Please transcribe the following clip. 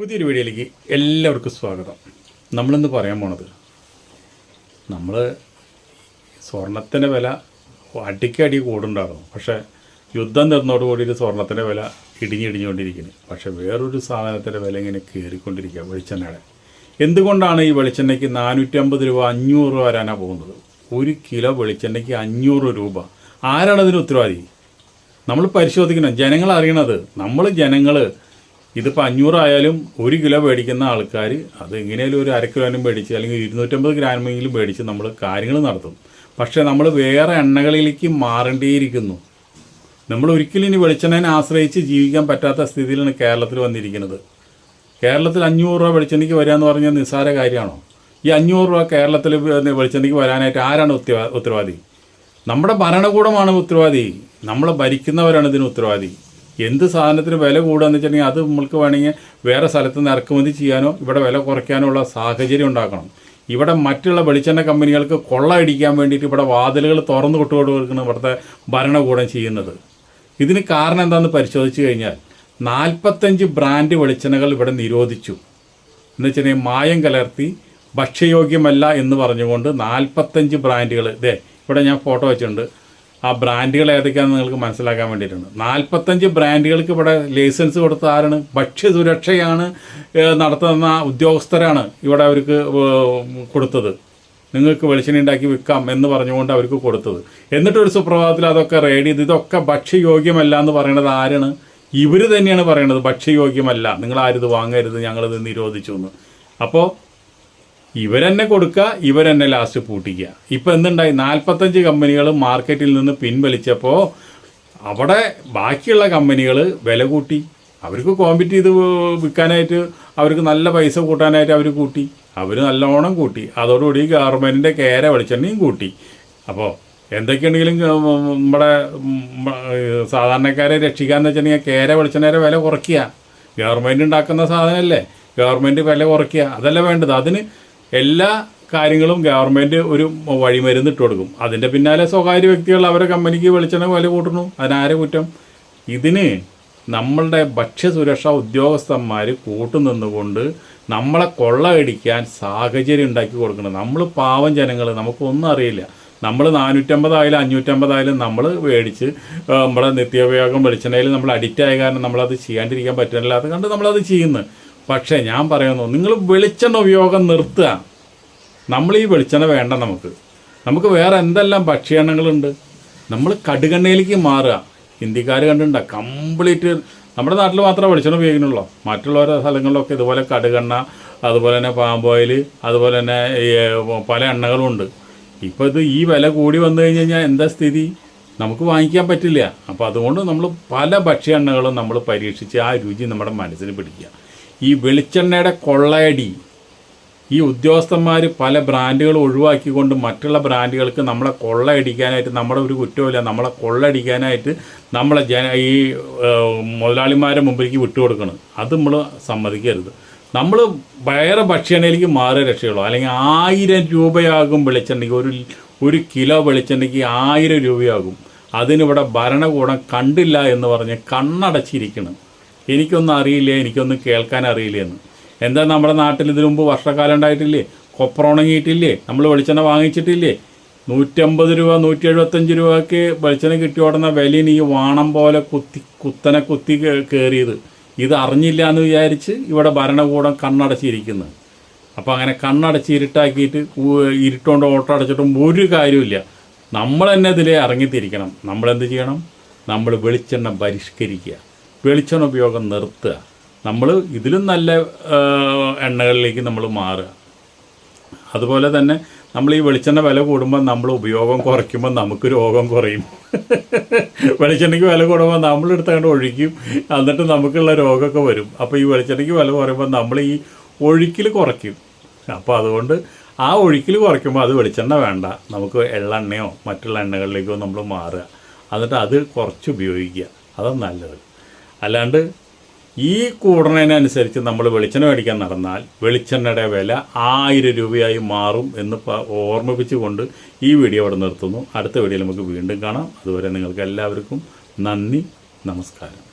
പുതിയൊരു വീഡിയോയിലേക്ക് എല്ലാവർക്കും സ്വാഗതം. നമ്മളിന്ന് പറയാൻ പോണത് നമ്മൾ സ്വർണത്തിന്റെ വില അടിക്കടി കൂടുണ്ടായിരുന്നു പക്ഷേ യുദ്ധം തീർന്നോടുകൂടിയിട്ട് സ്വർണത്തിന്റെ വില ഇടിഞ്ഞിടിഞ്ഞുകൊണ്ടിരിക്കുന്നു പക്ഷേ വേറൊരു സാധനത്തിന്റെ വില ഇങ്ങനെ കയറിക്കൊണ്ടിരിക്കുക വെളിച്ചെണ്ണയുടെ. എന്തുകൊണ്ടാണ് ഈ വെളിച്ചെണ്ണയ്ക്ക് നാനൂറ്റമ്പത് രൂപ അഞ്ഞൂറ് രൂപ വരാനാണ് പോകുന്നത്? ഒരു കിലോ വെളിച്ചെണ്ണയ്ക്ക് അഞ്ഞൂറ് രൂപ. ആരാണ് അതിന് ഉത്തരവാദി? നമ്മൾ പരിശോധിക്കണം. ജനങ്ങൾ അറിയണത്. നമ്മൾ ജനങ്ങൾ ഇതിപ്പോൾ അഞ്ഞൂറായാലും ഒരു കിലോ മേടിക്കുന്ന ആൾക്കാർ അത് എങ്ങനെയാലും ഒരു അര കിലോനും മേടിച്ച് അല്ലെങ്കിൽ ഇരുന്നൂറ്റമ്പത് ഗ്രാമെങ്കിലും മേടിച്ച് നമ്മൾ കാര്യങ്ങൾ നടത്തും. പക്ഷേ നമ്മൾ വേറെ എണ്ണകളിലേക്ക് മാറേണ്ടിയിരിക്കുന്നു. നമ്മൾ ഒരിക്കലും ഇനി വെളിച്ചെണ്ണനെ ആശ്രയിച്ച് ജീവിക്കാൻ പറ്റാത്ത സ്ഥിതിയിലാണ് കേരളത്തിൽ വന്നിരിക്കുന്നത്. കേരളത്തിൽ അഞ്ഞൂറ് രൂപ വെളിച്ചെണ്ണയ്ക്ക് വരിക എന്ന് പറഞ്ഞാൽ നിസ്സാര കാര്യമാണോ? ഈ അഞ്ഞൂറ് രൂപ കേരളത്തിൽ വെളിച്ചെണ്ണയ്ക്ക് വരാനായിട്ട് ആരാണ് ഉത്തരവാ ഉത്തരവാദി? നമ്മുടെ ഭരണകൂടമാണ് ഉത്തരവാദി. നമ്മളെ ഭരിക്കുന്നവരാണ് ഇതിന് ഉത്തരവാദി. എന്ത് സാധനത്തിന് വില കൂടുകയെന്ന് വെച്ചിട്ടുണ്ടെങ്കിൽ അത് നമ്മൾക്ക് വേണമെങ്കിൽ വേറെ സ്ഥലത്ത് നിന്ന് ഇറക്കുമതി ചെയ്യാനോ ഇവിടെ വില കുറയ്ക്കാനോ ഉള്ള സാഹചര്യം ഉണ്ടാക്കണം. ഇവിടെ മറ്റുള്ള വെളിച്ചെണ്ണ കമ്പനികൾക്ക് കൊള്ള അടിക്കാൻ വേണ്ടിയിട്ട് ഇവിടെ വാതിലുകൾ തുറന്നു കൊടുക്കുകയാണ് ഇവിടുത്തെ ഭരണകൂടം ചെയ്യുന്നത്. ഇതിന് കാരണം എന്താണെന്ന് പരിശോധിച്ച് കഴിഞ്ഞാൽ നാൽപ്പത്തഞ്ച് ബ്രാൻഡ് വെളിച്ചെണ്ണകൾ ഇവിടെ നിരോധിച്ചു. എന്ന് വെച്ചിട്ടുണ്ടെങ്കിൽ മായം കലർത്തി ഭക്ഷ്യയോഗ്യമല്ല എന്ന് പറഞ്ഞുകൊണ്ട് നാൽപ്പത്തഞ്ച് ബ്രാൻഡുകൾ. ഇതേ ഇവിടെ ഞാൻ ഫോട്ടോ വെച്ചിട്ടുണ്ട്. ആ ബ്രാൻഡുകൾ ഏതൊക്കെയാണെന്ന് നിങ്ങൾക്ക് മനസ്സിലാക്കാൻ വേണ്ടിയിട്ടുണ്ട്. നാൽപ്പത്തഞ്ച് ബ്രാൻഡുകൾക്ക് ഇവിടെ ലൈസൻസ് കൊടുത്ത ആരാണ്? ഭക്ഷ്യസുരക്ഷയാണ് നടത്തുന്ന ഉദ്യോഗസ്ഥരാണ് ഇവിടെ അവർക്ക് കൊടുത്തത്. നിങ്ങൾക്ക് വെളിച്ചെണ്ണ ഉണ്ടാക്കി വിൽക്കാം എന്ന് പറഞ്ഞുകൊണ്ട് അവർക്ക് കൊടുത്തത്. എന്നിട്ട് ഒരു സുപ്രഭാതത്തിൽ അതൊക്കെ റെയ്ഡ് ചെയ്ത് ഇതൊക്കെ ഭക്ഷ്യയോഗ്യമല്ല എന്ന് പറയുന്നത് ആരാണ്? ഇവർ തന്നെയാണ് പറയുന്നത് ഭക്ഷ്യയോഗ്യമല്ല. നിങ്ങൾ ആരിത് വാങ്ങരുത് ഞങ്ങളിത് നിരോധിച്ചു എന്ന്. അപ്പോൾ ഇവരെന്നെ കൊടുക്കുക ഇവരെന്നെ ലാസ്റ്റ് പൂട്ടിക്കുക ഇപ്പം എന്തുണ്ടായി? നാൽപ്പത്തഞ്ച് കമ്പനികൾ മാർക്കറ്റിൽ നിന്ന് പിൻവലിച്ചപ്പോൾ അവിടെ ബാക്കിയുള്ള കമ്പനികൾ വില കൂട്ടി. അവർക്ക് കോമ്പറ്റ് ചെയ്ത് വിൽക്കാനായിട്ട് അവർക്ക് നല്ല പൈസ കൂട്ടാനായിട്ട് അവർ കൂട്ടി. അവർ നല്ലോണം കൂട്ടി. അതോടുകൂടി ഗവൺമെന്റിന്റെ കേര വെളിച്ചെണ്ണയും കൂട്ടി. അപ്പോൾ എന്തൊക്കെയുണ്ടെങ്കിലും നമ്മുടെ സാധാരണക്കാരെ രക്ഷിക്കാന്ന് വെച്ചിട്ടുണ്ടെങ്കിൽ കേര വെളിച്ചെണ്ണയുടെ വില കുറയ്ക്കുക. ഗവൺമെന്റ് ഉണ്ടാക്കുന്ന സാധനമല്ലേ ഗവൺമെന്റ് വില കുറയ്ക്കുക. അതല്ല വേണ്ടത്? അതിന് എല്ലാ കാര്യങ്ങളും ഗവൺമെന്റ് ഒരു വഴിമരുന്ന് ഇട്ട് കൊടുക്കും. അതിന്റെ പിന്നാലെ സ്വകാര്യ വ്യക്തികൾ അവരെ കമ്പനിക്ക് വെളിച്ചെണ്ണ വില കൂട്ടുന്നു. അതിനാരെ കുറ്റം? ഇതിന് നമ്മളുടെ ഭക്ഷ്യസുരക്ഷാ ഉദ്യോഗസ്ഥന്മാർ കൂട്ടുനിന്നുകൊണ്ട് നമ്മളെ കൊള്ളയടിക്കാൻ സാഹചര്യം ഉണ്ടാക്കി കൊടുക്കണം. നമ്മൾ പാവം ജനങ്ങൾ നമുക്കൊന്നും അറിയില്ല. നമ്മൾ നാനൂറ്റമ്പതായാലും അഞ്ഞൂറ്റമ്പതായാലും നമ്മൾ മേടിച്ച് നമ്മുടെ നിത്യോപയോഗം വെളിച്ചെണ്ണയിൽ നമ്മൾ അഡിക്റ്റ് ആയ കാരണം നമ്മളത് ചെയ്യാണ്ടിരിക്കാൻ അത് കണ്ട് നമ്മളത് ചെയ്യുന്നു. പക്ഷേ ഞാൻ പറയുന്നു നിങ്ങൾ വെളിച്ചെണ്ണ ഉപയോഗം നിർത്തുക. നമ്മൾ ഈ വെളിച്ചെണ്ണ വേണ്ട നമുക്ക്. നമുക്ക് വേറെ എന്തെല്ലാം ഭക്ഷ്യണ്ണങ്ങളുണ്ട് നമ്മൾ കടുകെണ്ണയിലേക്ക് മാറുക. ഹിന്ദിക്കാർ കണ്ടിട്ടുണ്ട കംപ്ലീറ്റ് നമ്മുടെ നാട്ടിൽ മാത്രമേ വെളിച്ചെണ്ണ ഉപയോഗിക്കുന്നുള്ളൂ. മറ്റുള്ള ഓരോ സ്ഥലങ്ങളിലൊക്കെ ഇതുപോലെ കടുകെണ്ണ അതുപോലെ തന്നെ പാമ്പ് ഓയിൽ അതുപോലെ തന്നെ പല എണ്ണകളും ഉണ്ട്. ഇപ്പോൾ ഇത് ഈ വില കൂടി വന്നു കഴിഞ്ഞ് കഴിഞ്ഞാൽ എന്താ സ്ഥിതി? നമുക്ക് വാങ്ങിക്കാൻ പറ്റില്ല. അപ്പോൾ അതുകൊണ്ട് നമ്മൾ പല ഭക്ഷ്യ എണ്ണകളും നമ്മൾ പരീക്ഷിച്ച് ആ രുചി നമ്മുടെ മനസ്സിന് പിടിക്കുക. ഈ വെളിച്ചെണ്ണയുടെ കൊള്ളയടി ഈ ഉദ്യോഗസ്ഥന്മാർ പല ബ്രാൻഡുകൾ ഒഴിവാക്കിക്കൊണ്ട് മറ്റുള്ള ബ്രാൻഡുകൾക്ക് നമ്മളെ കൊള്ളയടിക്കാനായിട്ട് നമ്മുടെ ഒരു കുറ്റമില്ല നമ്മളെ കൊള്ളയടിക്കാനായിട്ട് നമ്മളെ ജന ഈ മുതലാളിമാരെ മുമ്പിലേക്ക് വിട്ടുകൊടുക്കണം. അത് നമ്മൾ സമ്മതിക്കരുത്. നമ്മൾ വേറെ ഭക്ഷ്യണയിലേക്ക് മാറിയ രക്ഷയുള്ളൂ. അല്ലെങ്കിൽ ആയിരം രൂപയാകും വെളിച്ചെണ്ണയ്ക്ക്. ഒരു ഒരു കിലോ വെളിച്ചെണ്ണയ്ക്ക് ആയിരം രൂപയാകും. അതിനിവിടെ ഭരണകൂടം കണ്ടില്ല എന്ന് പറഞ്ഞ് കണ്ണടച്ചിരിക്കണം. എനിക്കൊന്നും അറിയില്ല? എനിക്കൊന്നും കേൾക്കാൻ അറിയില്ല എന്ന് എന്താ നമ്മുടെ നാട്ടിൽ ഇതിനു മുമ്പ് വർഷക്കാലം ഉണ്ടായിട്ടില്ലേ? കൊപ്രോണങ്ങിയിട്ടില്ലേ നമ്മൾ വെളിച്ചെണ്ണ വാങ്ങിച്ചിട്ടില്ലേ? നൂറ്റമ്പത് രൂപ നൂറ്റി എഴുപത്തഞ്ച് രൂപയ്ക്ക് വെളിച്ചെണ്ണ കിട്ടി ഓടുന്ന വിലയിൽ ഈ വാണം പോലെ കുത്തി കുത്തനെ കുത്തി കയറിയത് ഇത് അറിഞ്ഞില്ല എന്ന് വിചാരിച്ച് ഇവിടെ ഭരണകൂടം കണ്ണടച്ചിരിക്കുന്നു. അപ്പോൾ അങ്ങനെ കണ്ണടച്ച് ഇരുട്ടാക്കിയിട്ട് ഇരുട്ടുകൊണ്ട് ഓട്ടോ അടച്ചിട്ടും ഒരു കാര്യമില്ല നമ്മൾ തന്നെ ഇതിലേ ഇറങ്ങിത്തിരിക്കണം. നമ്മളെന്ത് ചെയ്യണം? നമ്മൾ വെളിച്ചെണ്ണ പരിഷ്കരിക്കുക. വെളിച്ചെണ്ണ ഉപയോഗം നിർത്തുക. നമ്മൾ ഇതിലും നല്ല എണ്ണകളിലേക്ക് നമ്മൾ മാറുക. അതുപോലെ തന്നെ നമ്മൾ ഈ വെളിച്ചെണ്ണ വില കൂടുമ്പോൾ നമ്മൾ ഉപയോഗം കുറയ്ക്കുമ്പോൾ നമുക്ക് രോഗം കുറയും. വെളിച്ചെണ്ണയ്ക്ക് വില കൂടുമ്പോൾ നമ്മൾ എടുത്തുകൊണ്ട് ഒഴിക്കും. എന്നിട്ട് നമുക്കുള്ള രോഗമൊക്കെ വരും. അപ്പോൾ ഈ വെളിച്ചെണ്ണയ്ക്ക് വില കുറയുമ്പോൾ നമ്മൾ ഈ ഒഴുക്കിൽ കുറയ്ക്കും. അപ്പോൾ അതുകൊണ്ട് ആ ഒഴുക്കിൽ കുറയ്ക്കുമ്പോൾ അത് വെളിച്ചെണ്ണ വേണ്ട. നമുക്ക് എള്ളെണ്ണയോ മറ്റുള്ള എണ്ണകളിലേക്കോ നമ്മൾ മാറുക. എന്നിട്ട് അത് കുറച്ച് ഉപയോഗിക്കുക. അതാണ് നല്ലത്. അല്ലാണ്ട് ഈ കൂടുന്നതിനനുസരിച്ച് നമ്മൾ വെളിച്ചെണ്ണ മേടിക്കാൻ നടന്നാൽ വെളിച്ചെണ്ണയുടെ വില ആയിരം രൂപയായി മാറും എന്ന് ഓർമ്മിപ്പിച്ചുകൊണ്ട് ഈ വീഡിയോ അവിടെ നിർത്തുന്നു. അടുത്ത വീഡിയോയിൽ നമുക്ക് വീണ്ടും കാണാം. അതുവരെ നിങ്ങൾക്ക് എല്ലാവർക്കും നന്ദി നമസ്കാരം.